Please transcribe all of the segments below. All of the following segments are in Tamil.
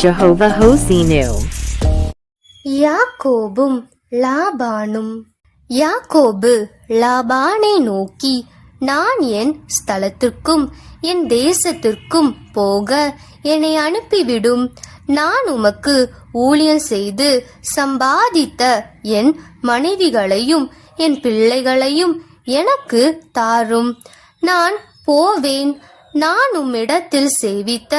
Jehovah Hosinu. யாக்கோபும் லாபானும் யாக்கோபு லாபானை நோக்கி நான் என் ஸ்தலத்திற்கும் என் தேசத்திற்கும் போக என்னை அனுப்பிவிடும். நான் உமக்கு ஊழியம் செய்து சம்பாதித்த என் மனைவிகளையும் என் பிள்ளைகளையும் எனக்கு தாரும். நான் போவேன். நான் உம்மிடத்தில் சேவித்த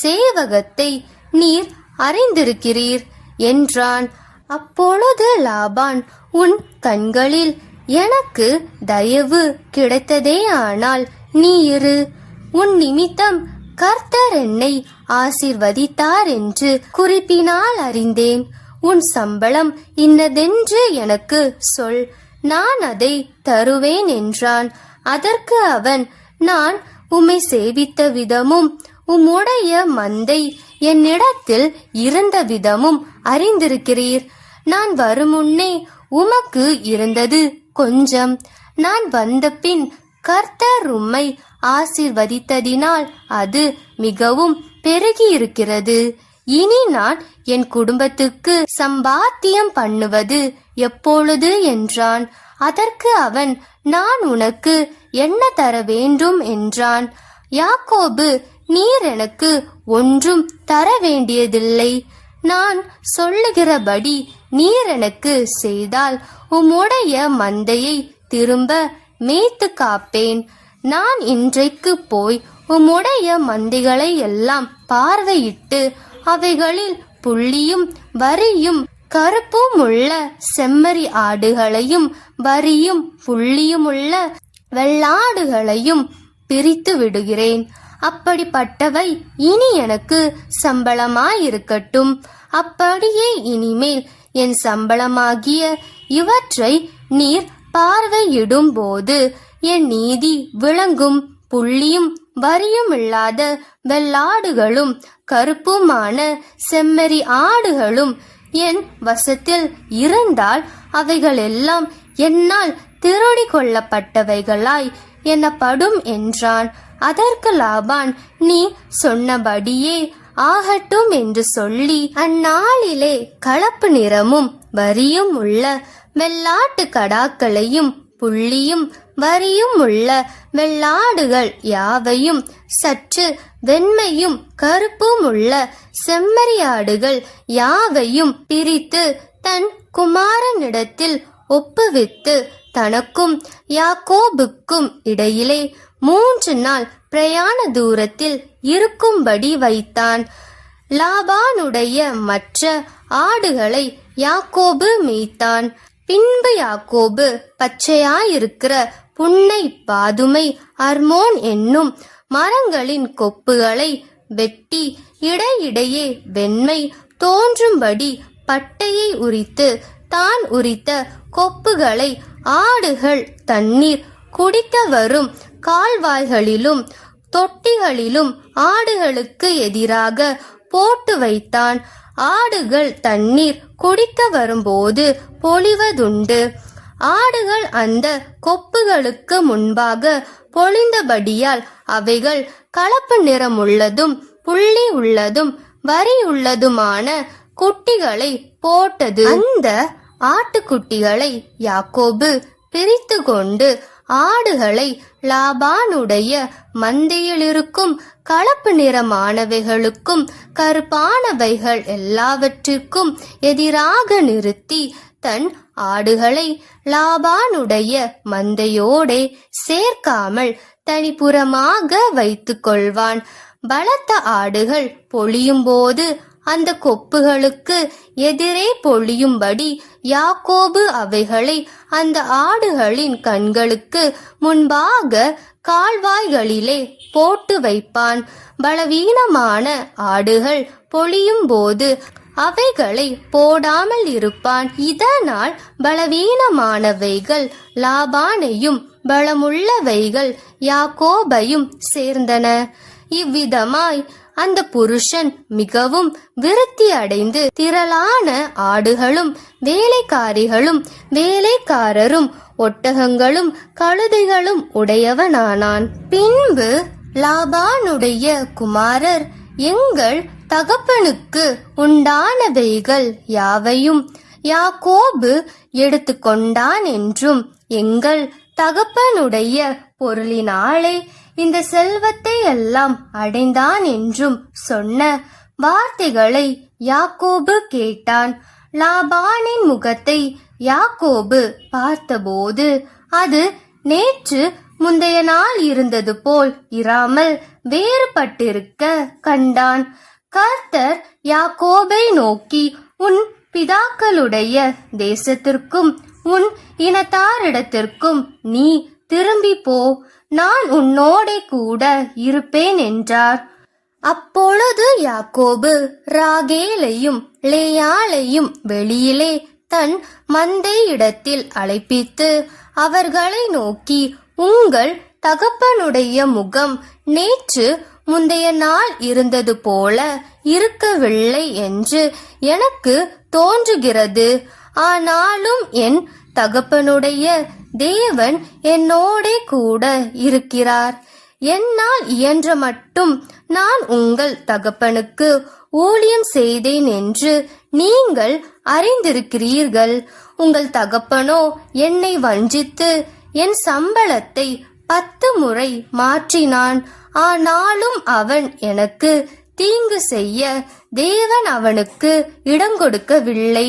சேவகத்தை நீர் அறிந்திருக்கிறீர் என்றான். அப்பொழுது லாபான் உன் கண்களில் எனக்கு தயவு கிடைத்ததே ஆனால் நீ இரு உன் நிமித்தம் கர்த்தர் என்னை ஆசிர்வதித்தார் என்று குறிப்பினால் அறிந்தேன். உன் சம்பளம் இன்னதென்று எனக்கு சொல். நான் அதை தருவேன் என்றான். அதற்கு அவன் நான் உம்மை சேவித்த விதமும் உம்முடைய மந்தை என்னிடத்தில் இருந்த விதமும் அறிந்திருக்கிறீர். நான் வருமுன்னே உமக்கு இருந்தது கொஞ்சம். நான் வந்த பின் கர்த்தர் உம்மை ஆசிர்வதித்ததினால் அது மிகவும் பெருகியிருக்கிறது. இனி நான் என் குடும்பத்துக்கு சம்பாத்தியம் பண்ணுவது எப்பொழுது என்றான். அதற்கு அவன் நான் உனக்கு என்ன தர வேண்டும் என்றான். யாக்கோபு நீர் எனக்கு ஒன்றும் தர வேண்டியதில்லை. நான் சொல்லுகிறபடி நீர் எனக்கு செய்தால் உம்முடைய மந்தையை திரும்ப மேய்த்து காப்பேன். நான் இன்றைக்கு போய் உம்முடைய மந்தைகளை எல்லாம் பார்வையிட்டு அவைகளில் புள்ளியும் வரியும் கருப்பும் உள்ள செம்மறி ஆடுகளையும் வரியும் புள்ளியும் உள்ள வெள்ளாடுகளையும் பிரித்து விடுகிறேன். அப்படிப்பட்டவை இனி எனக்கு சம்பளமாயிருக்கட்டும். அப்படியே இனிமேல் என் சம்பளமாகிய இவற்றை நீர் பார்வையிடும் போது என் நீதி விளங்கும் புள்ளியும் வரியும் இல்லாத வெள்ளாடுகளும் கருப்புமான செம்மறி ஆடுகளும் என் வசத்தில் இருந்தால் அவைகளெல்லாம் என்னால் திருடி கொள்ளப்பட்டவைகளாய் எனப்படும் என்றான். அதற்கு லாபான் நீ சொன்னபடியே ஆகட்டும் என்று சொல்லி அந்நாளிலே கலப்பு நிறமும் வரியும் உள்ள வெள்ளாட்டு கடாக்களையும் புள்ளியும் வரியும் உள்ள வெள்ளாடுகள் யாவையும் சற்று வெண்மையும் கருப்பும் உள்ள செம்மறியாடுகள் யாவையும் பிரித்து தன் குமாரனிடத்தில் ஒப்புவித்து தனக்கும் யாக்கோபுக்கும் இடையிலே மூன்று நாள் பிரயாண தூரத்தில் இருக்கும்படி வைத்தான். லாபானுடைய மற்ற ஆடுகளை யாக்கோபு மேய்த்தான். பின்பு யாக்கோபு பச்சையாயிருக்கிற புன்னை பாதுமை அர்மோன் என்னும் மரங்களின் கொப்புகளை வெட்டி இடையிடையே வெண்மை தோன்றும்படி பட்டையை உரித்து தான் உரித்த கொப்புகளை ஆடுகள் தண்ணீர் குடிக்க வரும் கால்வாய்களிலும் தொட்டிகளிலும் ஆடுகளுக்கு எதிராக போட்டு வைத்தான். ஆடுகள் தண்ணீர் குடிக்க வரும்போது பொழிவதுண்டு. ஆடுகள் அந்த கொப்புகளுக்கு முன்பாக பொழிந்தபடியால் அவைகள் கலப்பு நிறமுள்ளதும் புள்ளி உள்ளதும் வரி உள்ளதுமான குட்டிகளை போட்டது. அந்த ஆட்டுக்குட்டிகளை யாக்கோபு பிரித்து கொண்டு ஆடுகளை லாபானுடைய மந்தையிலிருக்கும் கலப்பு நிறமானவைகளுக்கும் கருப்பானவைகள் எல்லாவற்றிற்கும் எதிராக நிறுத்தி தன் ஆடுகளை லாபானுடைய மந்தையோடே சேர்க்காமல் தனிப்புறமாக வைத்துக் கொள்வான் பலத்த ஆடுகள் பொழியும்போது அந்த கொப்புகளுக்கு எதிரே பொழியும்படி யாக்கோபு அவைகளை அந்த ஆடுகளின் கண்களுக்கு முன்பாக கால்வாய்களிலே போட்டு வைப்பான். பலவீனமான ஆடுகள் பொழியும் போது அவைகளை போடாமல் இருப்பான். இதனால் பலவீனமானவைகள் லாபானையும் பலமுள்ளவைகள் யாக்கோபையும் சேர்ந்தன. இவ்விதமாய் அந்த புருஷன் மிகவும் விருத்தி அடைந்து திரளான ஆடுகளும் வேலைக்காரிகளும் வேலைக்காரரும் ஒட்டகங்களும் கழுதைகளும் உடையவனானான். பின்பு லாபானுடைய குமாரர் எங்கள் தகப்பனுக்கு உண்டானவைகள் யாவையும் யாக்கோபு எடுத்துக்கொண்டான் என்றும் எங்கள் தகப்பனுடைய பொருளினாலே இந்த செல்வத்தை எல்லாம் அடைந்தான் என்றும் சொன்ன வார்த்தைகளை யாக்கோபு கேட்டான். லாபானின் முகத்தை யாக்கோபு பார்த்தபோது அது நேற்று முந்தைய நாள் இருந்தது போல் இராமல் வேறுபட்டிருக்க கண்டான். கர்த்தர் யாக்கோபை நோக்கி உன் பிதாக்களுடைய தேசத்திற்கும் உன் இனத்தாரிடத்திற்கும் நீ திரும்பி போ. நான் உன்னோடே கூட இருப்பேன் என்றார். அப்பொழுது யாக்கோபு ராகேலையும் லேயாலையும் வெளியிலே தன் மந்தை இடத்தில் அழைப்பித்து அவர்களை நோக்கி உங்கள் தகப்பனுடைய முகம் நேற்று முந்தைய நாள் இருந்தது போல இருக்கவில்லை என்று எனக்கு தோன்றுகிறது. ஆனாலும் என் தகப்பனுடைய தேவன் என்னோடே கூட இருக்கிறார். என்னால் இயன்ற மட்டும் நான் உங்கள் தகப்பனுக்கு ஊழியம் செய்தேன் என்று நீங்கள் அறிந்திருக்கிறீர்கள். உங்கள் தகப்பனோ என்னை வஞ்சித்து என் சம்பளத்தை பத்து முறை மாற்றினான். ஆனாலும் அவன் எனக்கு தீங்கு செய்ய தேவன் அவனுக்கு இடங்கொடுக்கவில்லை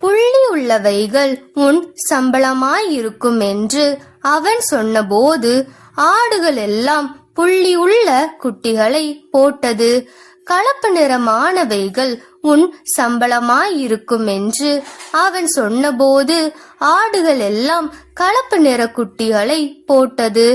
புள்ளி உள்ளவைகள் உன் சம்பளமாயிருக்கும் என்று அவன் சொன்னபோது ஆடுகள் எல்லாம் புள்ளி உள்ள குட்டிகளை போட்டது. கலப்பு நிறமானவைகள் உன் சம்பளமாயிருக்கும் என்று அவன் சொன்னபோது ஆடுகள் எல்லாம் கலப்பு நிற குட்டிகளை போட்டது.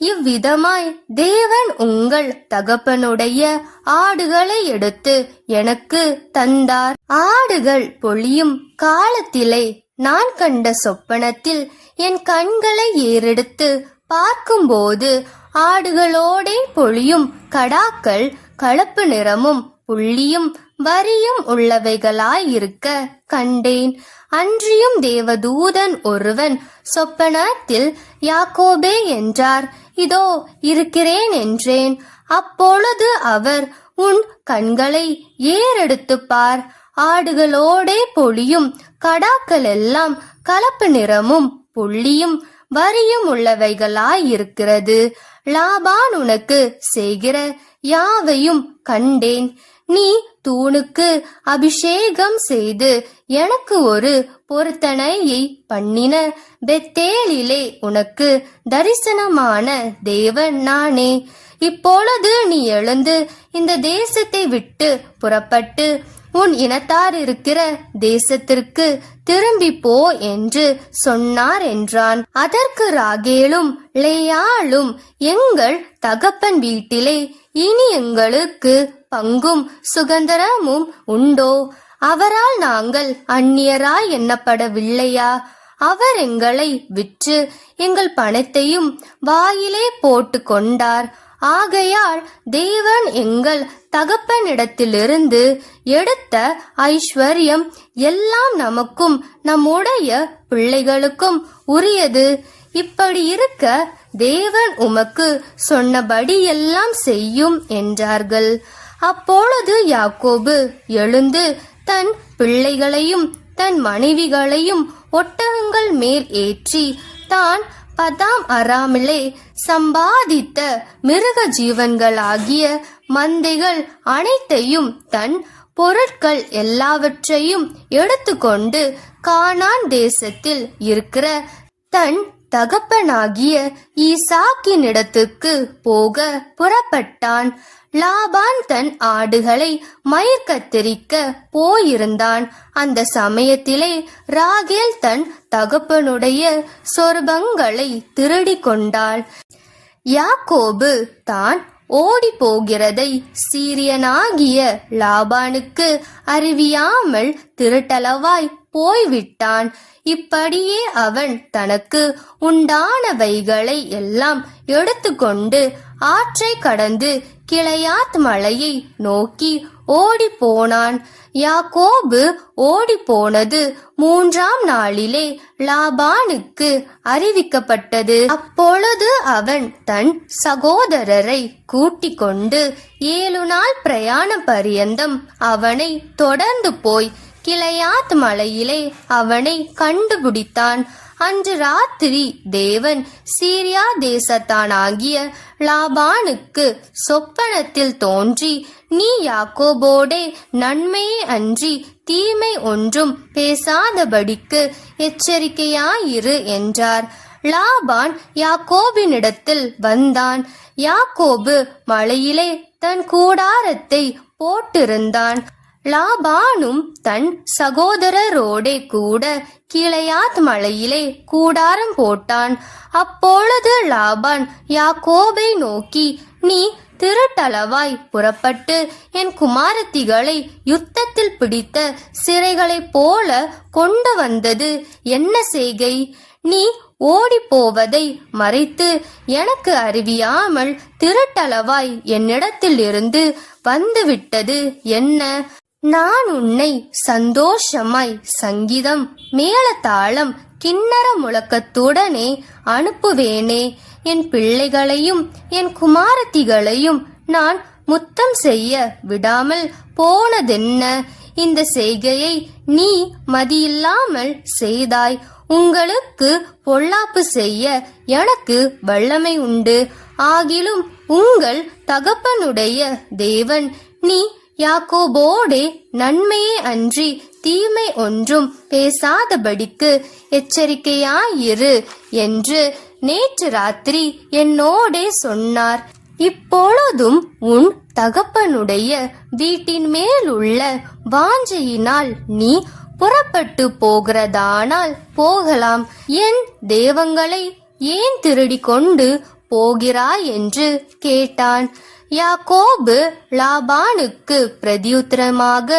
இவ்விதமாய் தேவன் உங்கள் தகப்பனுடைய ஆடுகளை எடுத்து எனக்கு தந்தார். ஆடுகள் பொழியும் காலத்திலே நான் கண்ட சொப்பனத்தில் என் கண்களை ஏறெடுத்து பார்க்கும்போது ஆடுகளோடே பொழியும் கடாக்கள் கலப்பு நிறமும் புள்ளியும் வரியும் உள்ளவைகளாயிருக்க கண்டேன். அன்றியும் தேவதூதன் ஒருவன் சொப்பனத்தில் யாக்கோபே என்றார். இதோ இருக்கிறேன் என்றேன். அப்பொழுது அவர் உன் கண்களை ஏறெடுத்து பார். ஆடுகளோடே பொழியும் கடாக்கள் எல்லாம் கலப்பு நிறமும் புள்ளியும் வரியும் உள்ளவைகளாயிருக்கிறது. லாபான் உனக்கு செய்கிற யாவையும் கண்டேன். நீ தூணுக்கு அபிஷேகம் செய்து எனக்கு ஒரு பொருத்தனையை பண்ணின. பெத்தேலிலே உனக்கு தரிசனமான தேவன் நானே. இப்பொழுது நீ எழுந்து இந்த தேசத்தை விட்டு புறப்பட்டு உன் இனத்தார் இருக்கிற தேசத்திற்கு திரும்பி போ என்று சொன்னார் என்றான். அதற்கு ராகேலும் லேயாளும் எங்கள் தகப்பன் வீட்டிலே இனி எங்களுக்கு பங்கும் சுகந்தரமும் உண்டோ? அவரால் நாங்கள் அந்நியராய் எண்ணப்படவில்லையா? அவர் எங்களை விற்று எங்கள் பணத்தையும் வாயிலே போட்டு கொண்டார். ஆகையால் தேவன் எங்கள் தகப்பனிடத்திலிருந்து எடுத்த ஐஸ்வர்யம் எல்லாம் நமக்கும் நம்முடைய பிள்ளைகளுக்கும் உரியது. இப்படி இருக்க தேவன் உமக்கு சொன்னபடி எல்லாம் செய்யும் என்றார்கள். அப்பொழுது யாக்கோபு எழுந்து தன் பிள்ளைகளையும் தன் மனைவிகளையும் ஒட்டகங்கள் மேல் ஏற்றி தான் பதாம் அராமிலே சம்பாதித்த மிருக ஜீவன்களாகிய மந்தைகள் அனைத்தையும் தன் பொருட்கள் எல்லாவற்றையும் எடுத்துக்கொண்டு கானான் தேசத்தில் இருக்கிற தன் தகப்பனாகிய ஈசாக்கினிடத்துக்கு போக புறப்பட்டான். லாபான் தன் ஆடுகளை மயிர் கத்தரிக்க போயிருந்தான். அந்த சமயத்திலே ராகேல் தன் தகப்பனுடைய சொர்பங்களை திருடி கொண்டாள். யாக்கோபு தான் ஓடி போகிறதை சீரியனாகிய லாபானுக்கு அறிவியாமல் திருட்டளவாய் போய்விட்டான். இப்படியே அவன் தனக்கு உண்டானவைகளை எல்லாம் எடுத்துக்கொண்டு ஆற்றை கடந்து கிளையாத் மலையை நோக்கி ஓடி போனான் யாக்கோபு ஓடிப் போனது மூன்றாம் நாளிலே லாபானுக்கு அறிவிக்கப்பட்டது. அப்பொழுது அவன் தன் சகோதரரை கூட்டிக் கொண்டு ஏழு நாள் பிரயாண பரியந்தம் அவனை தொடர்ந்து போய் கிளையாத் மலையிலே அவனை கண்டுபிடித்தான். அன்று ராத்திரி தேவன் சீரியா தேசத்தானாகிய லாபானுக்கு சொப்பனத்தில் தோன்றி நீ யாக்கோபோடே நன்மையே அன்றி தீமை ஒன்றும் பேசாதபடிக்கு எச்சரிக்கையாயிரு என்றார். லாபான் யாக்கோபினிடத்தில் வந்தான். யாக்கோபு மலையிலே தன் கூடாரத்தை போட்டிருந்தான். லாபானும் தன் சகோதரரோடே கூட கிளையாத் மலையிலே கூடாரம் போட்டான். அப்பொழுது லாபான் யாக்கோபை நோக்கி நீ திருட்டளவாய் புறப்பட்டு என் குமாரத்திகளை யுத்தத்தில் பிடித்த சிறைகளைப் போல கொண்டு வந்தது. என்ன செய்கை? நீ ஓடிப்போவதை மறைத்து எனக்கு அறிவியாமல் திருட்டளவாய் என்னிடத்தில் இருந்து வந்துவிட்டது. என்ன? நான் உன்னை சந்தோஷமாய் சங்கீதம் மேளதாளம் கிண்ணற முழக்கத்துடனே அனுப்புவேனே. என் பிள்ளைகளையும் என் குமாரத்திகளையும் நான் முத்தம் செய்ய விடாமல் போனதென்ன? இந்த செய்கையை நீ மதியில்லாமல் செய்தாய். உங்களுக்கு பொல்லாப்பு செய்ய எனக்கு வல்லமை உண்டு. ஆகிலும் உங்கள் தகப்பனுடைய தேவன் நீ யாக்கோபோடே நன்மையே அன்றி தீமை ஒன்றும் பேசாதபடிக்கு எச்சரிக்கையாயிரு என்று நேற்று ராத்திரி என்னோடே சொன்னார். இப்பொழுதும் உன் தகப்பனுடைய வீட்டின் மேலுள்ள வாஞ்சையினால் நீ புறப்பட்டு போகிறதானால் போகலாம். என் தேவங்களை ஏன் திருடி கொண்டு போகிறாய் என்று கேட்டான். யாக்கோபு லாபானுக்கு பிரதியுத்தரமாக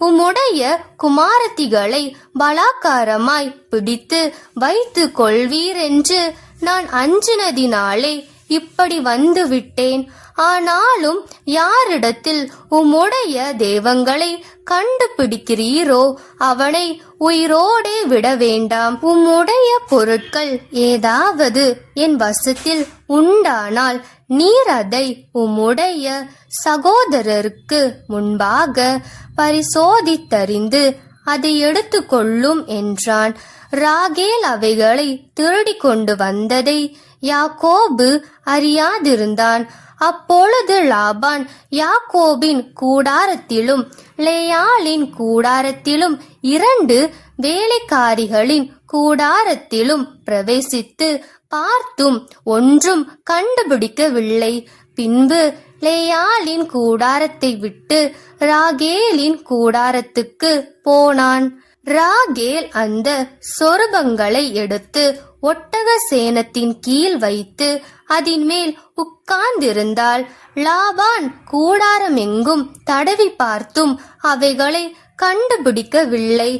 உம்முடைய குமாரத்திகளை பலாக்காரமாய் பிடித்து வைத்து கொள்வீர் என்று நான் அஞ்சினதினாலே இப்படி வந்து விட்டேன் ஆனாலும் யாரிடத்தில் உம்முடைய தேவங்களை கண்டுபிடிக்கிறீரோ அவனை உயிரோடே விட வேண்டாம். உம்முடைய பொருட்கள் ஏதாவது என் வசத்தில் உண்டானால் நீர் அதை உம்முடைய சகோதரருக்கு முன்பாக பரிசோதித்தறிந்து அதை எடுத்துக்கொள்ளும் என்றான். ராகேல் அவைகளை திருடி கொண்டு வந்ததை யாக்கோபு அறியாதிருந்தான். அப்பொழுது லாபான் யாக்கோபின் கூடாரத்திலும் லேயாளின் கூடாரத்திலும் இரண்டு வேலைக்காரிகளின் கூடாரத்திலும் பிரவேசித்து பார்த்தும் ஒன்றும் கண்டுபிடிக்கவில்லை. பின்பு லேயாளின் கூடாரத்தை விட்டு ராகேலின் கூடாரத்துக்கு போனான். ராகேல் அந்த சொருபங்களை எடுத்து ஒட்டக சேனத்தின் கீழ் வைத்து அதன் மேல் உட்கார்ந்திருந்தால் லாபான் கூடாரமெங்கும் தடவி பார்த்தும் அவைகளை கண்டுபிடிக்கவில்லை.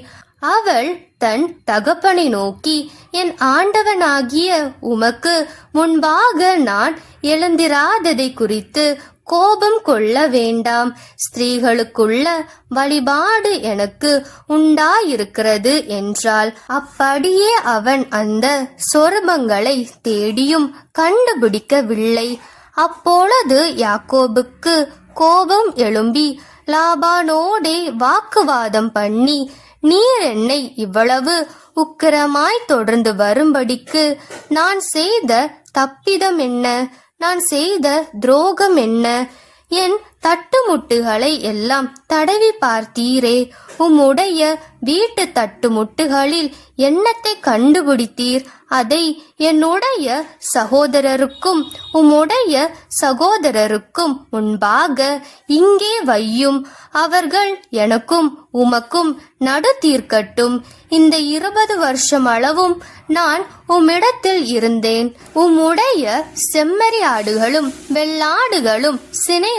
அவள் தன் தகப்பனை நோக்கி என் ஆண்டவனாகிய உமக்கு முன்பாக நான் எழுந்திராததை குறித்து கோபம் கொள்ள வேண்டாம். ஸ்திரீகளுக்குள்ள வழிபாடு எனக்கு உண்டாயிருக்கிறது என்றால் அப்படியே அவன் அந்த சொரபங்களை தேடியும் கண்டுபிடிக்கவில்லை. அப்பொழுது யாக்கோபுக்கு கோபம் எழும்பி லாபானோடே வாக்குவாதம் பண்ணி நீர் என்னை இவ்வளவு உக்கிரமாய் தொடர்ந்து வரும்படிக்கு நான் செய்த தப்பிதம் என்ன? நான் செய்த துரோகம் என்ன? என் தட்டுமுட்டுகளை எல்லாம் தடவி பார்த்தீரே. உம்முடைய வீட்டு தட்டுமுட்டுகளில் எண்ணத்தை கண்டுபிடித்தீர்? அதை என்னுடைய சகோதரருக்கும் உம்முடைய சகோதரருக்கும் முன்பாக இங்கே வையும். அவர்கள் எனக்கும் உமக்கும் நடு தீர்க்கட்டும். இந்த இருபது வருஷம் அளவும் நான் உம்மிடத்தில் இருந்தேன். உம்முடைய செம்மறி ஆடுகளும் வெள்ளாடுகளும் சினை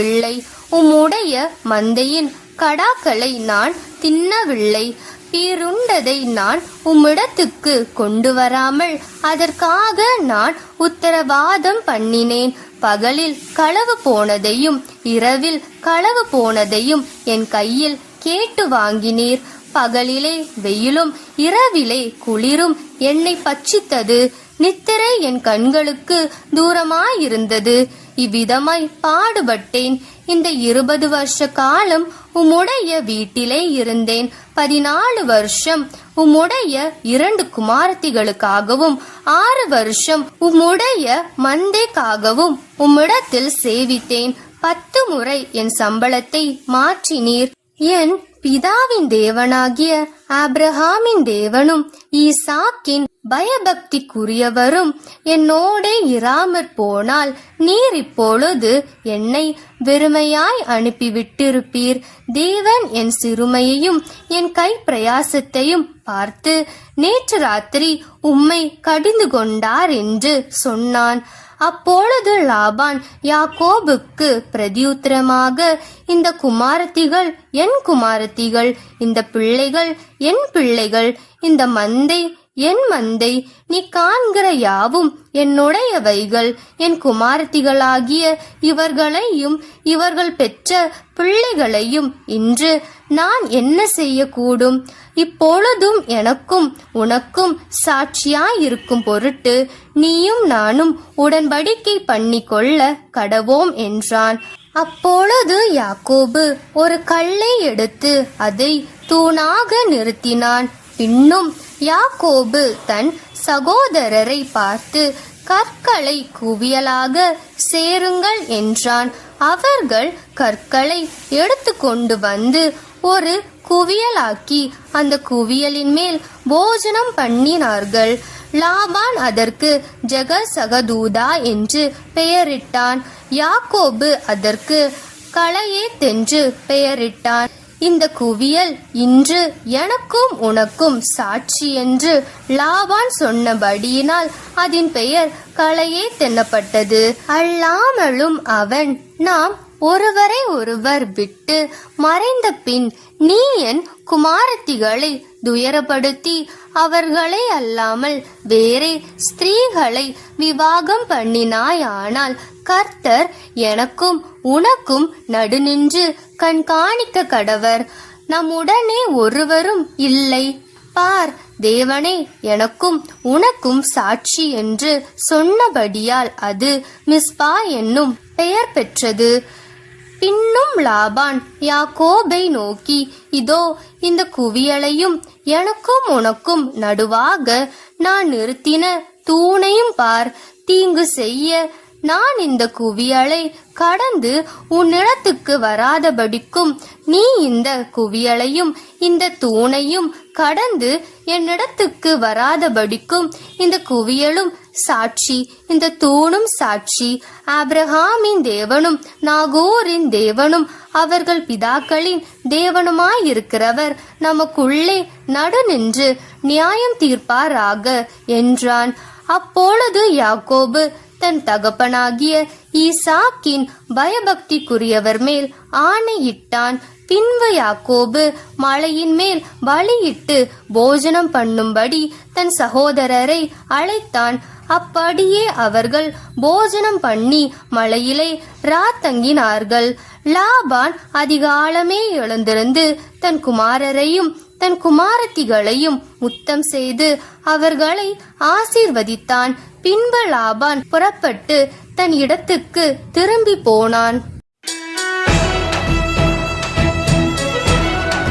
உண்ணவில்லை உம்முடைய மந்தையின் கடாக்களை நான் தின்னவில்லை. பீருண்டதை நான் உம்மிடத்துக்கு கொண்டு வராமல் அதற்காக நான் உத்தரவாதம் பண்ணினேன். பகலில் களவு போனதையும் இரவில் களவு போனதையும் என் கையில் கேட்டு வாங்கினீர். பகலிலே வெயிலும் இரவிலே குளிரும் என்னை பட்சித்தது. நித்திரை என் கண்களுக்கு தூரமாயிருந்தது. இவ்விதமாய் பாடுபட்டேன். இந்த இருபது வருஷ காலம் உம்முடைய வீட்டிலே இருந்தேன். பதினாலு வருஷம் உம்முடைய இரண்டு குமாரத்திகளுக்காகவும் ஆறு வருஷம் உம்முடைய மந்தைக்காகவும் உம்மிடத்தில் சேவித்தேன். பத்து முறை என் சம்பளத்தை மாற்றினீர். என் பிதாவின் தேவனாகிய ஆப்ரஹாமின் தேவனும் ஈசாக்கின் பயபக்திக்குரியவரும் என்னோடே இராமற் போனால் நீர் இப்பொழுது என்னை வெறுமையாய் அனுப்பிவிட்டிருப்பீர். தேவன் என் சிறுமையையும் என் கை பிரயாசத்தையும் பார்த்து நேற்று ராத்திரி உம்மை கடிந்து கொண்டார் என்று சொன்னான். அப்பொழுது லாபான் யாக்கோபுக்கு பிரதியுத்தரமாக இந்த குமாரத்திகள் என் குமாரத்திகள் இந்த பிள்ளைகள் என் பிள்ளைகள் இந்த மந்தை என் மந்தை நீ காண்கிற யாவும் என்னுடையவைகள். என் குமாரத்திகளாகிய இவர்களையும் இவர்கள் பெற்ற பிள்ளைகளையும் இன்று நான் என்ன செய்யக்கூடும்? இப்பொழுதும் எனக்கும் உனக்கும் சாட்சியாயிருக்கும் பொருட்டு நீயும் நானும் உடன்படிக்கை பண்ணிக்கொள்ள கடவோம் என்றான். அப்பொழுது யாக்கோபு ஒரு கல்லை எடுத்து அதை தூணாக நிறுத்தினான். பின்னும் யாக்கோபு தன் சகோதரரை பார்த்து கற்களை குவியலாக சேருங்கள் என்றான். அவர்கள் கற்களை எடுத்துக்கொண்டு வந்து ஒரு குவியலாக்கி அந்த குவியலின் மேல் போஜனம் பண்ணினார்கள். லாபான் அதற்கு ஜெகசகதூதா என்று பெயரிட்டான். யாக்கோபு அதற்கு களையே தென்று பெயரிட்டான். இந்த குவியல் இன்று எனக்கும் உனக்கும் சாட்சி என்று லாபான் சொன்னபடியினால் அதன் பெயர் களையே தென்னப்பட்டது. அல்லாமலும் அவன் நாம் ஒருவரை ஒருவர் விட்டு மறைந்த பின் நீ என் குமாரத்திகளை துயரப்படுத்தி அவர்களை அல்லாமல் வேறே ஸ்திரீகளை விவாகம் பண்ணினாயானால் கர்த்தர் எனக்கும் உனக்கும் நடுநின்று கண்காணிக்க கடவர். நம்முடனே ஒருவரும் இல்லை. பார் தேவனே எனக்கும் உனக்கும் சாட்சி என்று சொன்னபடியால் அது மிஸ்பா என்னும் பெயர் பெற்றது. பின்னும் லாபான் யாக்கோபை நோக்கி இதோ இந்த குவியலையும் எனக்கும் உனக்கும் நடுவாக நான் நிறுத்தின தூணையும் பார். தீங்கு செய்ய நான் இந்த குவியலை கடந்து உன்னிடத்துக்கு வராதபடிக்கும் நீ இந்த குவியலையும் இந்த தூணையும் கடந்து என்னிடத்துக்கு வராதபடிக்கும் இந்த குவியலும் சாட்சி. இந்த தூணும் சாட்சி. ஆப்ரஹாமின் தேவனும் நாகோரின் தேவனும் அவர்கள் பிதாக்களின் தேவனுமாயிருக்கிறவர். நமக்குள்ளே நடு நின்று நியாயம் தீர்ப்பாராக என்றான். அப்பொழுது யாக்கோபு தன் தகப்பனாகிய ஈசாக்கின் பயபக்திக்குரியவர் மேல் ஆணையிட்டான். பின்பு யாக்கோபு மலையின் மேல் வழியிட்டு போஜனம் பண்ணும்படி தன் சகோதரரை அழைத்தான். அப்படியே அவர்கள் போஜனம் பண்ணி மலையிலே ராத்தங்கினார்கள். லாபான் அதிகாலமே எழுந்திருந்து தன் குமாரரையும் தன் குமாரத்திகளையும் முத்தம் செய்து அவர்களை ஆசீர்வதித்தான். பின்பு லாபான் புறப்பட்டு தன் இடத்துக்கு திரும்பி போனான்.